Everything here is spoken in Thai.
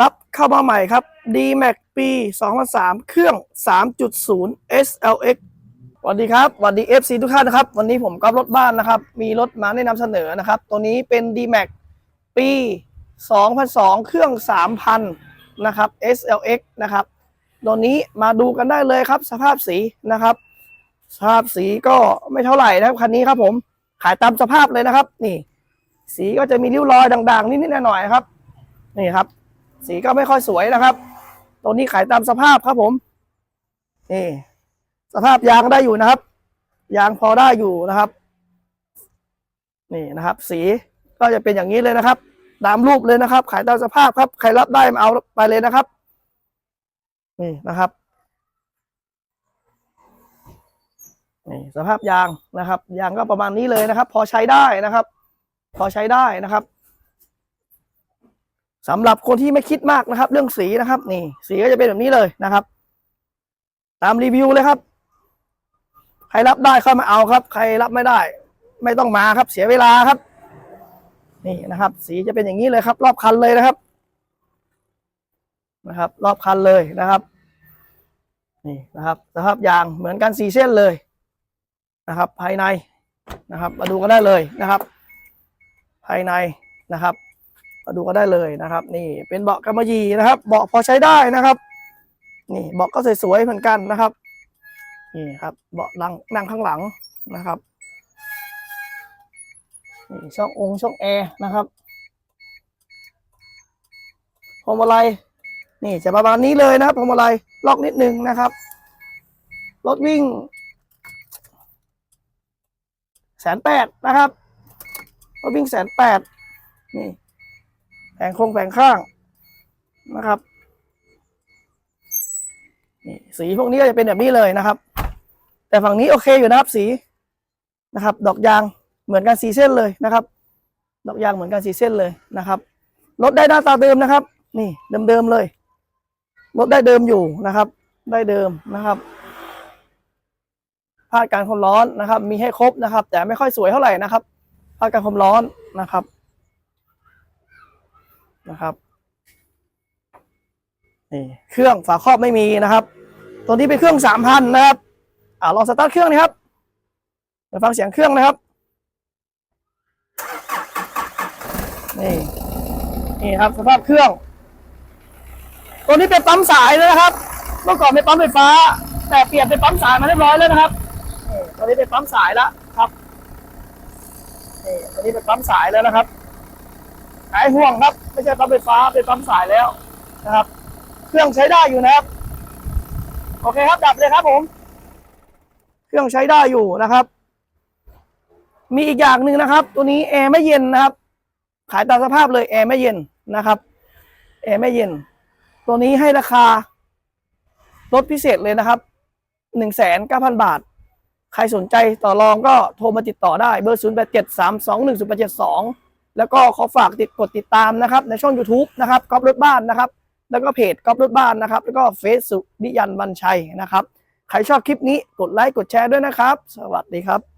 รับเข้ามาใหม่ครับ d m a x ปี 2003 เครื่อง 3.0 SLX สวัสดีครับสวัสดี FC ทุกท่านนะครับ วันนี้ผมก๊อฟรถบ้านนะครับ มีรถมาแนะนำเสนอนะครับ ตัวนี้เป็น d m a x ปี 2002 เครื่อง 3,000 นะครับ SLX นะครับ ตัวนี้มาดูกันได้เลยครับ สภาพสีนะครับ สภาพสีก็ไม่เท่าไหร่นะครับคันนี้ครับผมขายตามสภาพเลยนะครับ นี่ สีก็จะมีริ้วรอยด่างๆนิดๆหน่อยๆครับ นี่ครับ สีก็ไม่ค่อยสวยนะครับตัวนี้ขายตามสภาพครับผม นี่ สภาพยางได้อยู่นะครับ ยางพอได้อยู่นะครับ นี่นะครับ สีก็จะเป็นอย่างนี้เลยนะครับ ตามรูปเลยนะครับ ขายตามสภาพครับ ใครรับได้มาเอาไปเลยนะครับ นี่นะครับนี่สภาพยางนะครับ ยางก็ประมาณนี้เลยนะครับ พอใช้ได้นะครับ พอใช้ได้นะครับ สำหรับคนที่ไม่คิดมากนะครับ เรื่องสีนะครับ นี่ สีก็จะเป็นแบบนี้เลยนะครับ ตามรีวิวเลยครับ ใครรับได้เข้ามาเอาครับ ใครรับไม่ได้ ไม่ต้องมาครับ เสียเวลาครับ นี่นะครับ สีจะเป็นอย่างนี้เลยครับ รอบคันเลยนะครับนะครับ รอบคันเลยนะครับ นี่นะครับสภาพยางเหมือนกันสี่เส้นเลยนะครับ ภายในนะครับ มาดูกันได้เลยนะครับ ภายในนะครับ มาดูกันได้เลยนะครับ นี่เป็นเบาะกำมะหยี่นะครับ เบาะพอใช้ได้นะครับ นี่เบาะก็สวยๆเหมือนกันนะครับนี่ครับเบาะนั่งนั่งข้างหลังนะครับนี่ช่ององค์ช่องแอร์นะครับพวงมาลัยนี่จะประมาณนี้เลยนะครับพวงมาลัยล็อกนิดนึงนะครับรถวิ่งแสนแปดนะครับรถวิ่งแสนแปดนี่ แผงโคงแผงข้างนะครับนี่สีพวกนี้ก็จะเป็นแบบนี้เลยนะครับ แต่ฝั่งนี้โอเคอยู่นะครับสีนะครับ ดอกยางเหมือนกันสีเส้นเลยนะครับ ดอกยางเหมือนกันสีเส้นเลยนะครับรถได้หน้าตาเดิมนะครับ นี่เดิมๆเลยรถได้เดิมอยู่นะครับ ได้เดิมนะครับพาดการความร้อนนะครับ มีให้ครบนะครับ แต่ไม่ค่อยสวยเท่าไหร่นะครับพาดการความร้อนนะครับ นะครับนี่เครื่องฝาครอบไม่มีนะครับ ตัวนี้เป็นเครื่องสามพันนะครับอ่าลองสตาร์ทเครื่องนะครับเดี๋ยวฟังเสียงเครื่องนะครับนี่นี่ครับสภาพเครื่อง ตัวนี้เป็นปั๊มสายเลยนะครับ เมื่อก่อนเป็นปั๊มไฟฟ้า แต่เปลี่ยนเป็นปั๊มสายมาเรียบร้อยแล้วนะครับตัวนี้เป็นปั๊มสายแล้วครับนี่ตัวนี้เป็นปั๊มสายแล้วนะครับ หายห่วงครับ ไม่ใช่ปั๊มไฟฟ้าเป็นปั๊มสายแล้วนะครับ เครื่องใช้ได้อยู่นะครับ โอเคครับดับเลยครับผม เครื่องใช้ได้อยู่นะครับ มีอีกอย่างหนึ่งนะครับ ตัวนี้แอร์ไม่เย็นนะครับ ขายตามสภาพเลยแอร์ไม่เย็นนะครับแอร์ไม่เย็น ตัวนี้ให้ราคาลดพิเศษเลยนะครับหนึ่งแสนเก้าพันบาท ใครสนใจต่อรองก็โทรมาติดต่อได้เบอร์ศูนย์แปดเจ็ดสามสองหนึ่งศูนย์แปดเจ็ดสอง แล้วก็ขอฝากติดกดติดตามนะครับในช่อง YouTube นะครับก๊อฟรถบ้านนะครับ แล้วก็เพจก๊อฟรถบ้านนะครับ แล้วก็เฟซสุนิยันบัญชัยนะครับ ใครชอบคลิปนี้กดไลค์กดแชร์ด้วยนะครับ สวัสดีครับ